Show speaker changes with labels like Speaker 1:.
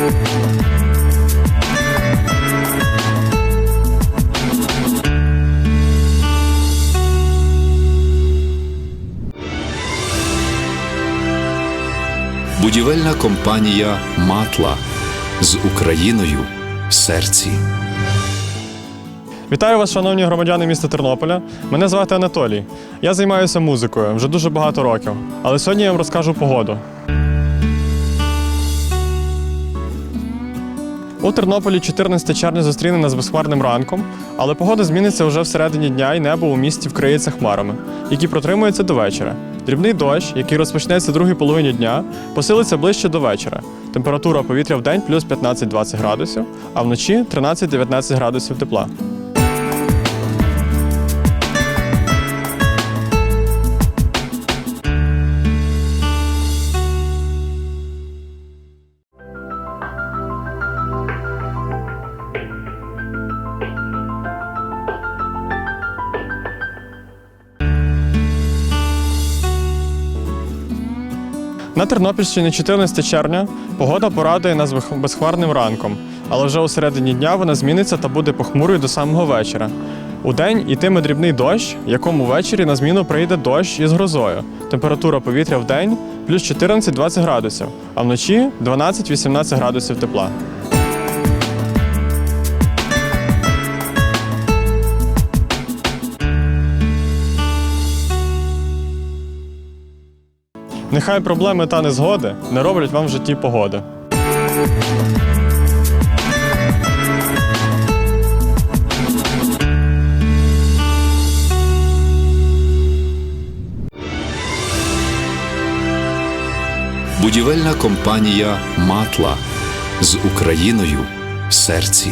Speaker 1: Будівельна компанія Матла з Україною в серці.
Speaker 2: Вітаю вас, шановні громадяни міста Тернополя. Мене звати Анатолій. Я займаюся музикою вже дуже багато років. Але сьогодні я вам розкажу погоду. У Тернополі 14 червня зустріне нас безхмарним ранком, але погода зміниться вже всередині дня і небо у місті вкриється хмарами, які протримуються до вечора. Дрібний дощ, який розпочнеться в другій половині дня, посилиться ближче до вечора. Температура повітря в день плюс 15-20 градусів, а вночі 13-19 градусів тепла. На Тернопільщині 14 червня погода порадує нас безх- безхмарним ранком, але вже у середині дня вона зміниться та буде похмурою до самого вечора. У день йтиме дрібний дощ, якому ввечері на зміну прийде дощ із грозою. Температура повітря в день плюс 14-20 градусів, а вночі 12-18 градусів тепла. Нехай проблеми та незгоди не роблять вам в житті погоди.
Speaker 1: Будівельна компанія Матла з Україною в серці.